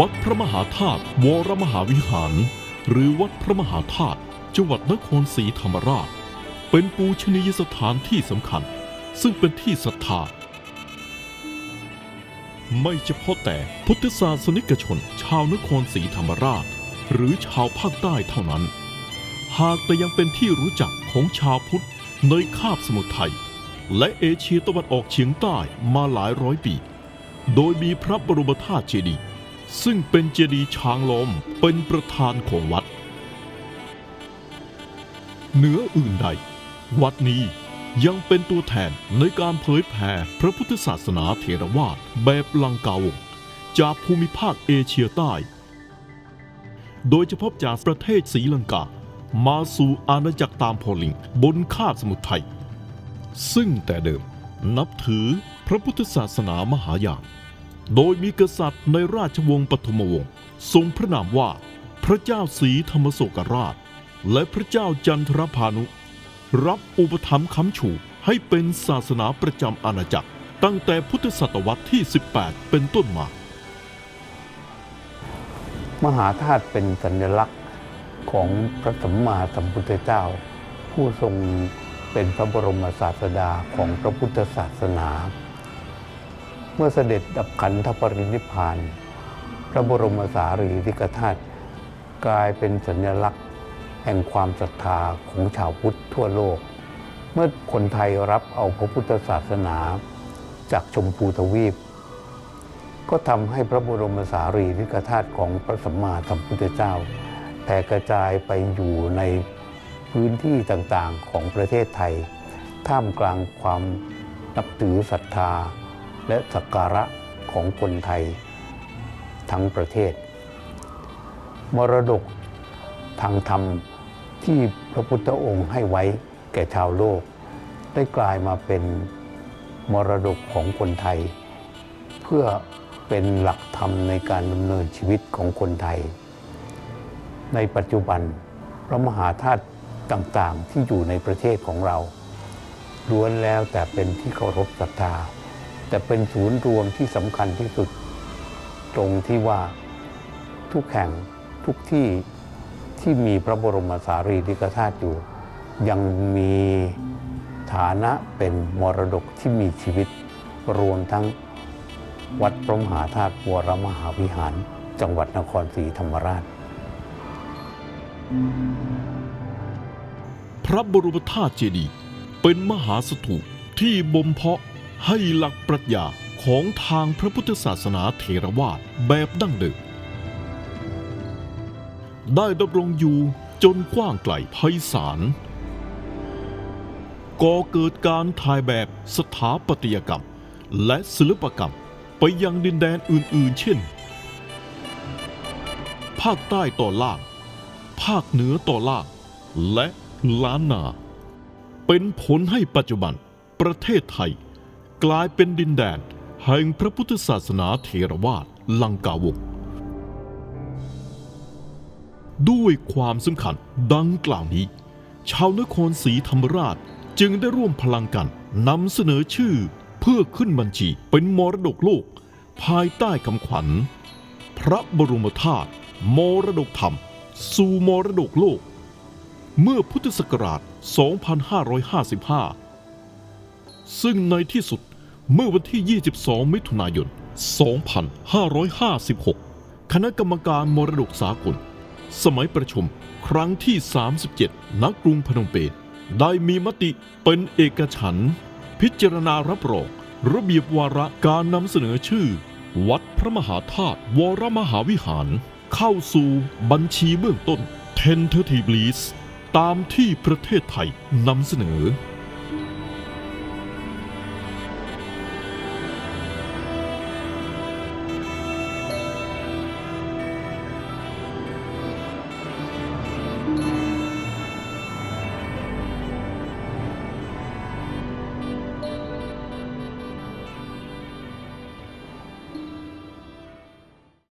วัดพระมหาธาตุวรมหาวิหาร หรือวัดพระมหาธาตุจังหวัดนครศรีธรรมราช เป็นปูชนียสถานที่สำคัญ ซึ่งเป็นที่ศรัทธา ไม่เฉพาะแต่พุทธศาสนิกชน ชาวนครศรีธรรมราช หรือชาวภาคใต้เท่านั้น หากแต่ยังเป็นที่รู้จักของชาวพุทธในคาบสมุทรไทย และเอเชียตะวันออกเฉียงใต้มาหลายร้อยปี โดยมีพระบรมธาตุเจดีย์ ซึ่งเป็นเจดีย์ช้างล้อมเป็นประธานของวัด เหนืออื่นใด วัดนี้ยังเป็นตัวแทนในการเผยแผ่พระพุทธศาสนาเถรวาทแบบลังกาวงศจากภูมิภาคเอเชียใต้ โดยเฉพาะจากประเทศศรีลังกา มาสู่อาณาจักรตามพอลิงบนคาบสมุทรไทย ซึ่งแต่เดิมนับถือพระพุทธศาสนามหายาน โดยมีกษัตริย์ในราชวงศ์ปฐมวงศ์ทรงพระนามว่า พระเจ้าศรีธรรมโศกราช และพระเจ้าจันทรพานุ รับอุปถัมภ์ค้ำชูให้เป็นศาสนาประจำอาณาจักร ตั้งแต่พุทธศตวรรษที่ 18 เป็นต้นมา มหาธาตุเป็นสัญลักษณ์ของพระสัมมาสัมพุทธเจ้า ผู้ทรงเป็นพระบรมศาสดาของพระพุทธศาสนา เมื่อเสด็จดับขันธปรินิพาน พระบรมสารีริกธาตุกลายเป็นสัญลักษณ์ แห่งความศรัทธาของชาวพุทธทั่วโลก เมื่อคนไทยรับเอาพระพุทธศาสนาจากชมพูทวีป ก็ทำให้พระบรมสารีริกธาตุของพระสัมมาสัมพุทธเจ้าแผ่กระจายไปอยู่ในพื้นที่ต่างๆของประเทศไทย ท่ามกลางความนับถือศรัทธา และสักการะของคนไทยทั้งประเทศ มรดกทางธรรมที่พระพุทธองค์ให้ไว้แก่ชาวโลก ได้กลายมาเป็นมรดกของคนไทย เพื่อเป็นหลักธรรมในการดำเนินชีวิตของคนไทย ในปัจจุบันพระมหาธาตุต่างๆ ที่อยู่ในประเทศของเราล้วนแล้วแต่เป็นที่เคารพศรัทธา แต่เป็นศูนย์รวมที่สำคัญที่สุด ตรงที่ว่าทุกแห่งทุกที่ที่มีพระบรมสารีริกธาตุอยู่ ยังมีฐานะเป็นมรดกที่มีชีวิต รวมทั้งวัดพระมหาธาตุวรมหาวิหาร จังหวัดนครศรีธรรมราช พระบรมธาตุเจดีย์เป็นมหาสถูปที่บ่มเพาะ ให้หลักปรัชญาของทางพระพุทธศาสนาเถรวาทแบบดั้งเดิมได้ดำรงอยู่จนกว้างไกลไพศาลก่อเกิดการถ่ายแบบสถาปัตยกรรม และศิลปกรรมไปยังดินแดนอื่นๆ เช่น ภาคใต้ต่อล่าง ภาคเหนือต่อล่าง และล้านนา เป็นผลให้ปัจจุบันประเทศไทย กลายเป็นดินแดน แห่งพระพุทธศาสนาเถรวาทลังกาวงศ์ด้วยความสำคัญดังกล่าวนี้ ชาวนครศรีธรรมราชจึงได้ร่วมพลังกันนำเสนอชื่อเพื่อขึ้นบัญชีเป็นมรดกโลก ภายใต้คำขวัญ พระบรมธาตุมรดกธรรม สู่มรดกโลก เมื่อพุทธศักราช 2555 ซึ่งในที่สุด เมื่อวันที่ 22 มิถุนายน 2556 คณะกรรมการมรดกสากล สมัยประชุมครั้งที่ 37 ณ กรุงพนมเปญ ได้มีมติเป็นเอกฉันท์พิจารณารับรองระเบียบวาระการนำเสนอชื่อ วัดพระมหาธาตุวรมหาวิหาร เข้าสู่บัญชีเบื้องต้น tentative list ตามที่ประเทศไทยนำเสนอ